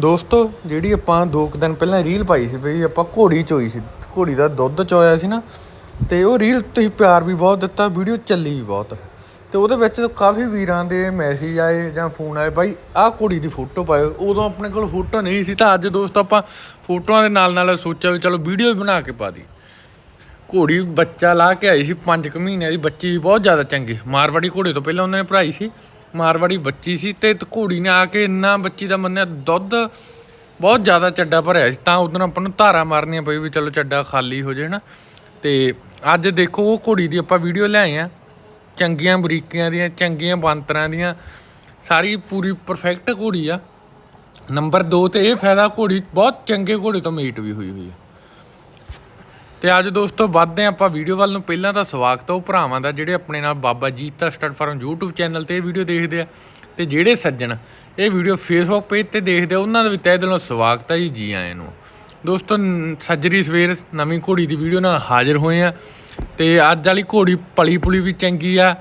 ਦੋਸਤੋ ਜਿਹੜੀ ਆਪਾਂ ਦੋ ਕੁ ਦਿਨ ਪਹਿਲਾਂ ਰੀਲ ਪਾਈ ਸੀ ਬਈ ਆਪਾਂ ਘੋੜੀ ਚੋਈ ਸੀ ਘੋੜੀ ਦਾ ਦੁੱਧ ਚੋਇਆ ਸੀ ਨਾ ਤੇ ਉਹ ਰੀਲ ਤੁਸੀਂ ਪਿਆਰ ਵੀ ਬਹੁਤ ਦਿੱਤਾ ਵੀਡੀਓ ਚੱਲੀ ਵੀ ਬਹੁਤ। ਤੇ ਉਹਦੇ ਵਿੱਚ ਕਾਫੀ ਵੀਰਾਂ ਦੇ ਮੈਸੇਜ ਆਏ ਜਾਂ ਫੋਨ ਆਏ ਬਾਈ ਆਹ ਘੋੜੀ ਦੀ ਫੋਟੋ ਪਾਇਓ। ਉਦੋਂ ਆਪਣੇ ਕੋਲ ਫੋਟੋ ਨਹੀਂ ਸੀ ਤਾਂ ਅੱਜ ਦੋਸਤੋ ਆਪਾਂ ਫੋਟੋਆਂ ਦੇ ਨਾਲ ਨਾਲ ਸੋਚਿਆ ਵੀ ਚਲੋ ਵੀਡੀਓ ਵੀ ਬਣਾ ਕੇ ਪਾ ਦੀ ਘੋੜੀ ਬੱਚਾ ਲਾ ਕੇ ਆਈ ਸੀ 5 ਕੁ ਮਹੀਨਿਆਂ ਦੀ ਬੱਚੀ ਸੀ, ਬਹੁਤ ਜ਼ਿਆਦਾ ਚੰਗੀ ਮਾਰਵਾੜੀ ਘੋੜੇ ਤੋਂ ਪਹਿਲਾਂ ਉਹਨਾਂ ਨੇ ਭਰਾਈ ਸੀ। ਮਾਰਵਾੜੀ ਬੱਚੀ ਸੀ ਤੇ ਘੋੜੀ ਨੇ ਆ ਕੇ ਇੰਨਾ ਬੱਚੀ ਦਾ ਮੰਨਿਆ, ਦੁੱਧ ਬਹੁਤ ਜ਼ਿਆਦਾ ਚੱਡਾ ਭਰਿਆ ਸੀ। ਤਾਂ ਉਦੋਂ ਆਪਾਂ ਨੂੰ ਧਾਰਾ ਮਾਰਨੀਆਂ ਪਈ ਵੀ ਚਲੋ ਚੱਡਾ ਖਾਲੀ ਹੋ ਜਾਏ ਨਾ। ਤੇ ਅੱਜ ਦੇਖੋ, ਉਹ ਘੋੜੀ ਦੀ ਆਪਾਂ ਵੀਡੀਓ ਲਿਆਏ ਆ। ਚੰਗੀਆਂ ਬਰੀਕੀਆਂ ਦੀਆਂ, ਚੰਗੀਆਂ ਬੰਤਰਾਂ ਦੀਆਂ। ਸਾਰੀ ਪੂਰੀ ਪਰਫੈਕਟ ਘੋੜੀ ਆ। ਨੰਬਰ 2 ਤੇ ਇਹ ਫਾਇਦਾ ਘੋੜੀ, ਬਹੁਤ ਚੰਗੇ ਘੋੜੇ ਤੋਂ ਮੀਟ ਵੀ ਹੋਈ ਹੋਈ ਆ। ਤੇ ਅੱਜ ਦੋਸਤੋ ਵੱਧਦੇ ਹਾਂ ਆਪਾਂ ਵੀਡੀਓ ਵੱਲ ਨੂੰ। ਪਹਿਲਾਂ ਤਾਂ ਸਵਾਗਤ ਹੈ ਉਹ ਭਰਾਵਾਂ ਦਾ ਜਿਹੜੇ ਆਪਣੇ ਨਾਲ Baba Jita stud farm YouTube channel ਤੇ ਇਹ ਵੀਡੀਓ ਦੇਖਦੇ ਆ। ਤੇ ਜਿਹੜੇ ਸੱਜਣ, ਇਹ ਵੀਡੀਓ Facebook ਪੇਜ ਤੇ ਦੇਖਦੇ ਆ, ਉਹਨਾਂ ਦਾ ਵੀ ਤਹਿ ਦਿਲੋਂ ਸਵਾਗਤ ਹੈ ਜੀ ਜੀ ਆਇਆਂ ਨੂੰ। ਦੋਸਤੋ ਸੱਜਰੀ ਸਵੇਰ ਨਵੀਂ ਘੋੜੀ ਦੀ ਵੀਡੀਓ ਨਾਲ ਹਾਜ਼ਰ ਹੋਏ ਆ। ਤੇ ਅੱਜ ਵਾਲੀ ਘੋੜੀ ਪਲੀ ਪੁਲੀ ਵੀ ਚੰਗੀ ਆ,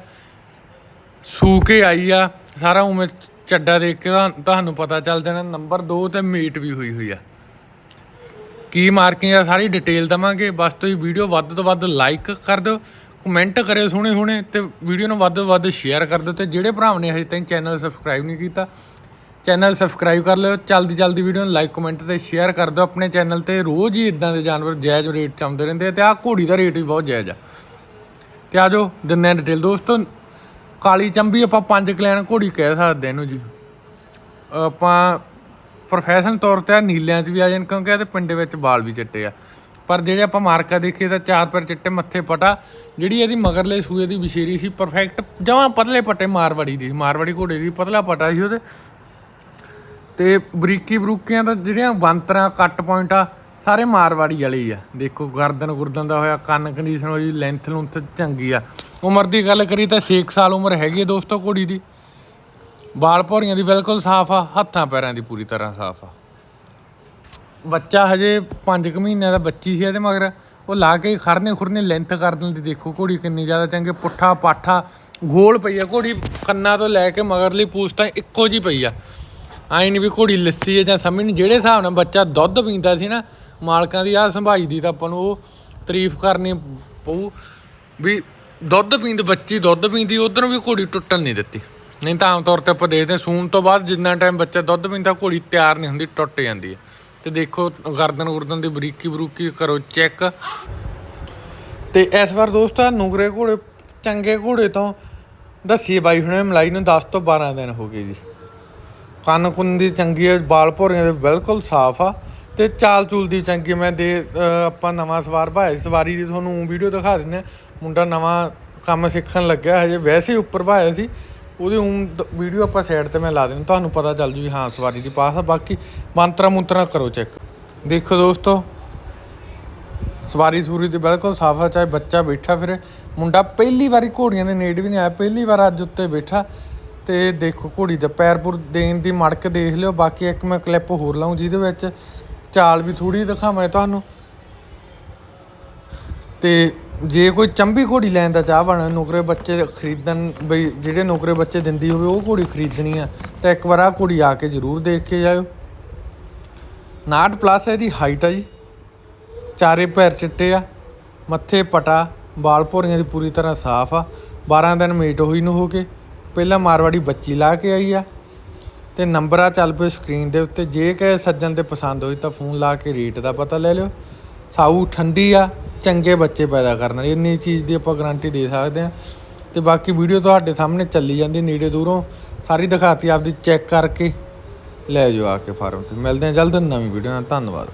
ਸੂ ਕੇ ਆਈ ਆ, ਸਾਰਾ ਉਵੇਂ ਚੱਡਾ ਦੇਖ ਕੇ ਤੁਹਾਨੂੰ ਪਤਾ ਚੱਲ ਜਾਣਾ। ਨੰਬਰ 2 ਤੇ ਮੀਟ ਵੀ ਹੋਈ ਹੋਈ ਆ। ਕੀ ਮਾਰਕਿੰਗ ਆ, ਸਾਰੀ ਡਿਟੇਲ ਦਵਾਂਗੇ। ਬਸ ਤੁਸੀਂ ਵੀਡੀਓ ਵੱਧ ਤੋਂ ਵੱਧ ਲਾਈਕ ਕਰ ਦਿਓ ਕਮੈਂਟ ਕਰਿਓ ਸੋਹਣੇ ਸੋਹਣੇ, ਤੇ ਵੀਡੀਓ ਨੂੰ ਵੱਧ ਤੋਂ ਵੱਧ ਸ਼ੇਅਰ ਕਰ ਦਿਓ। ਤੇ ਜਿਹੜੇ ਭਰਾਵਾਂ ਨੇ ਹਜੇ ਤਾਈਂ ਚੈਨਲ ਸਬਸਕ੍ਰਾਈਬ ਨਹੀਂ ਕੀਤਾ ਚੈਨਲ ਸਬਸਕ੍ਰਾਈਬ ਕਰ ਲਿਓ। ਜਲਦੀ ਜਲਦੀ ਵੀਡੀਓ ਨੂੰ ਲਾਈਕ ਕਮੈਂਟ ਤੇ ਸ਼ੇਅਰ ਕਰ ਦਿਓ ਆਪਣੇ ਚੈਨਲ ਤੇ। ਰੋਜ਼ ਹੀ ਇਦਾਂ ਦੇ ਜਾਨਵਰ ਜਾਇਜ਼ ਰੇਟ ਚ ਆਉਂਦੇ ਰਹਿੰਦੇ ਆ, ਤੇ ਆਹ ਘੋੜੀ ਦਾ ਰੇਟ ਵੀ ਬਹੁਤ ਜਾਇਜ਼ ਆ। ਤੇ ਆਜੋ ਦਿੰਨੇ ਡਿਟੇਲ ਦੋਸਤੋ, ਕਾਲੀ ਚੰਬੀ ਆਪਾਂ ਪੰਜ ਕਲੈਨ ਘੋੜੀ ਕਹਿ ਸਕਦੇ ਇਹਨੂੰ ਜੀ। ਆਪਾਂ ਪ੍ਰੋਫੈਸ਼ਨ ਤੌਰ ਤੇ ਆ ਨੀਲਿਆਂ 'ਚ ਵੀ ਆ ਜਾਣ, ਕਿਉਂਕਿ ਇਹਦੇ ਪਿੰਡ ਵਿੱਚ ਵਾਲ ਵੀ ਚਿੱਟੇ ਆ। ਪਰ ਜਿਹੜੇ ਆਪਾਂ ਮਾਰਕਾ ਦੇਖੀਏ ਤਾਂ ਚਾਰ ਪੈਰ ਚਿੱਟੇ, ਮੱਥੇ ਪਟਾ ਜਿਹੜੀ ਇਹਦੀ ਮਗਰਲੇ ਸੂਏ ਦੀ ਵਿਸ਼ੇਰੀ ਸੀ ਪਰਫੈਕਟ ਜਮਾਂ ਪਤਲੇ ਪੱਟੇ ਮਾਰਵਾੜੀ ਦੀ ਮਾਰਵਾੜੀ ਘੋੜੇ ਦੀ, ਪਤਲਾ ਪਟਾ ਸੀ ਉਹਦੇ। ਤੇ ਬਰੀਕੀ ਬਰੂਕੀਆਂ ਦਾ ਜਿਹੜੀਆਂ ਬੰਤਰਾਂ, ਕੱਟ ਪੁਆਇੰਟ ਆ, ਸਾਰੇ ਮਾਰਵਾੜੀ ਵਾਲੇ ਹੀ ਆ। ਦੇਖੋ, ਗਰਦਨ ਗੁਰਦਨ ਦਾ ਹੋਇਆ, ਕੰਨ ਕੰਡੀਸ਼ਨ ਹੋਈ ਲੈਂਥ ਲੁੰਥ ਚੰਗੀ ਆ। ਉਮਰ ਦੀ ਗੱਲ ਕਰੀ ਤਾਂ 6 ਸਾਲ ਉਮਰ ਹੈਗੀ ਆ ਦੋਸਤੋ ਘੋੜੀ ਦੀ। ਵਾਲ ਭੌਰੀਆਂ ਦੀ ਬਿਲਕੁਲ ਸਾਫ਼ ਆ, ਹੱਥਾਂ ਪੈਰਾਂ ਦੀ ਪੂਰੀ ਤਰ੍ਹਾਂ ਸਾਫ਼ ਆ। ਬੱਚਾ ਹਜੇ 5 ਕੁ ਮਹੀਨਿਆਂ ਦਾ ਬੱਚੀ ਸੀ ਇਹਦੇ ਮਗਰ, ਉਹ ਲਾ ਕੇ ਖੜਨੇ ਖੁਰਨੇ ਲੈਂਥ ਕਰ ਦਿੰਦੀ, ਦੇਖੋ ਘੋੜੀ ਕਿੰਨੀ ਜ਼ਿਆਦਾ ਚੰਗੇ, ਪੁੱਠਾ, ਪਾਠਾ, ਗੋਲ ਪਈ ਆ ਘੋੜੀ, ਕੰਨਾਂ ਤੋਂ ਲੈ ਕੇ ਮਗਰਲੀ ਪੂਛ ਤਾਂ ਇੱਕੋ ਜੀ ਪਈ ਆ। ਆਈ ਨਹੀਂ ਵੀ ਘੋੜੀ ਲੱਸੀ ਹੈ ਜਾਂ ਸਮਝ ਨਹੀਂ ਜਿਹੜੇ ਹਿਸਾਬ ਨਾਲ ਬੱਚਾ ਦੁੱਧ ਪੀਂਦਾ ਸੀ ਨਾ, ਮਾਲਕਾਂ ਦੀ ਆ ਸੰਭਾਈ ਦੀ ਤਾਂ ਆਪਾਂ ਨੂੰ ਉਹ ਤਾਰੀਫ ਕਰਨੀ ਪਊ ਵੀ ਦੁੱਧ ਪੀਂਦੇ ਬੱਚੀ, ਦੁੱਧ ਪੀਂਦੀ, ਉਧਰੋਂ ਵੀ ਘੋੜੀ ਟੁੱਟਣ ਨਹੀਂ ਦਿੱਤੀ। ਨਹੀਂ ਤਾਂ ਆਮ ਤੌਰ ਤੇ ਆਪਾਂ ਦੇਖਦੇ ਹਾਂ, ਸੂਣ ਤੋਂ ਬਾਅਦ ਜਿੰਨਾ ਟਾਈਮ ਬੱਚਾ ਦੁੱਧ ਪੀਂਦਾ, ਘੋਲੀ ਤਿਆਰ ਨਹੀਂ ਹੁੰਦੀ, ਟੁੱਟ ਜਾਂਦੀ ਹੈ। ਤੇ ਦੇਖੋ, ਗਰਦਨ ਗੁਰਦਨ ਦੀ ਬਰੀਕੀ ਬਰੂਕੀ ਕਰੋ, ਚੈੱਕ। ਤੇ ਇਸ ਵਾਰ ਦੋਸਤਾਂ, ਨੁਗਰੇ ਘੋੜੇ, ਚੰਗੇ ਘੋੜੇ ਤੋਂ ਦੱਸੀ ਬਾਈ ਹੁਣੇ ਮਲਾਈ ਨੂੰ 10 ਤੋਂ 12 ਦਿਨ ਹੋ ਗਏ ਜੀ। ਕੰਨ ਕੁੰਨ ਦੀ ਚੰਗੀ ਹੈ ਬਾਲ ਭੋਰੀਆਂ ਦੇ ਬਿਲਕੁਲ ਸਾਫ਼ ਆ। ਤੇ ਚਾਲ ਚੂਲ ਦੀ ਚੰਗੀ, ਮੈਂ ਦੇ ਆਪਾਂ ਨਵਾਂ ਸਵਾਰ ਭਾਏ ਸਵਾਰੀ ਦੀ ਤੁਹਾਨੂੰ ਵੀਡੀਓ ਦਿਖਾ ਦਿੰਨੇ ਆ ਮੁੰਡਾ ਨਵਾਂ ਕੰਮ ਸਿੱਖਣ ਲੱਗਿਆ, ਹਜੇ ਵੈਸੇ ਹੀ ਉੱਪਰ ਭਾਇਆ ਸੀ। ਉਹਦੀ ਹੁਣ ਵੀਡੀਓ ਆਪਾਂ ਸਾਈਡ ਤੇ ਮੈਂ ਲਾ ਦੇਣੀ ਤੁਹਾਨੂੰ ਪਤਾ ਚੱਲ ਜੂ ਵੀ ਹਾਂ ਸਵਾਰੀ ਦੀ ਪਾਸ ਆ, ਬਾਕੀ ਮੰਤਰਾ ਮੁੰਤਰਾ ਕਰੋ ਚੈੱਕ ਦੇਖੋ ਦੋਸਤੋ, ਸਵਾਰੀ ਸੂਰੀ ਤੇ ਬਿਲਕੁਲ ਸਾਫ਼ ਆ, ਚਾਹੇ ਬੱਚਾ ਬੈਠਾ ਫਿਰ। ਮੁੰਡਾ ਪਹਿਲੀ ਵਾਰੀ ਘੋੜੀਆਂ ਦੇ ਨੇੜੇ ਵੀ ਨਹੀਂ ਆਇਆ, ਪਹਿਲੀ ਵਾਰ ਅੱਜ ਉੱਤੇ ਬੈਠਾ। ਤੇ ਦੇਖੋ ਘੋੜੀ ਦਾ ਪੈਰਪੁਰ ਦੇਣ ਦੀ ਮੜਕ ਦੇਖ ਲਿਓ, ਬਾਕੀ ਇੱਕ ਮੈਂ ਕਲਿੱਪ ਹੋਰ ਲਾਉਂ ਜਿਹਦੇ ਵਿੱਚ। ਚਾਲ ਵੀ ਥੋੜੀ ਦਿਖਾਵਾਂ ਤੁਹਾਨੂੰ। ਤੇ ਜੇ ਕੋਈ ਚੰਬੀ ਘੋੜੀ ਲੈਣ ਦਾ ਚਾਹ ਬਣਾ, ਨੌਕਰੇ ਬੱਚੇ ਖਰੀਦਣ, ਬਈ ਜਿਹੜੇ ਨੌਕਰੇ ਬੱਚੇ ਦਿੰਦੀ ਹੋਵੇ, ਉਹ ਘੋੜੀ ਖਰੀਦਣੀ ਆ, ਤਾਂ ਇੱਕ ਵਾਰ ਆ ਘੋੜੀ ਆ ਕੇ ਜ਼ਰੂਰ ਦੇਖ ਕੇ ਜਾਇਓ। 59 ਪਲੱਸ ਇਹਦੀ ਹਾਈਟ ਆ ਜੀ। ਚਾਰੇ ਪੈਰ ਚਿੱਟੇ ਆ, ਮੱਥੇ ਪਟਾ ਬਾਲ ਭੋਰੀਆਂ ਦੀ ਪੂਰੀ ਤਰ੍ਹਾਂ ਸਾਫ਼ ਆ। 12 ਦਿਨ ਮੀਟ ਹੋਈ ਨੂੰ ਹੋ ਕੇ, ਪਹਿਲਾਂ ਮਾਰਵਾੜੀ ਬੱਚੀ ਲਾ ਕੇ ਆਈ ਆ। ਤੇ ਨੰਬਰ ਆ ਚੱਲ ਪਏ ਸਕਰੀਨ ਦੇ ਉੱਤੇ, ਜੇ ਕਿ ਸੱਜਣ 'ਤੇ ਪਸੰਦ ਹੋਈ ਤਾਂ ਫੋਨ ਲਾ ਕੇ ਰੇਟ ਦਾ ਪਤਾ ਲੈ ਲਿਓ। ਸਾਊ ਠੰਡੀ ਆ ਚੰਗੇ ਬੱਚੇ ਪੈਦਾ ਕਰਨ ਵਾਲੀ, ਇੰਨੀ ਚੀਜ਼ ਦੀ ਆਪਾਂ ਗਾਰੰਟੀ ਦੇ ਸਕਦੇ ਹਾਂ। ਤੇ ਬਾਕੀ ਵੀਡੀਓ ਤੁਹਾਡੇ ਸਾਹਮਣੇ ਚੱਲੀ ਜਾਂਦੀ, ਨੇੜੇ ਦੂਰੋਂ। ਸਾਰੀ ਦਿਖਾਤੀ, ਆਪਦੀ ਚੈੱਕ ਕਰਕੇ ਲੈ ਜਾਓ ਆ ਕੇ ਫਾਰਮ ਤੇ। ਮਿਲਦੇ ਹਾਂ ਜਲਦ ਨਵੀਂ ਵੀਡੀਓ ਨਾਲ। ਧੰਨਵਾਦ।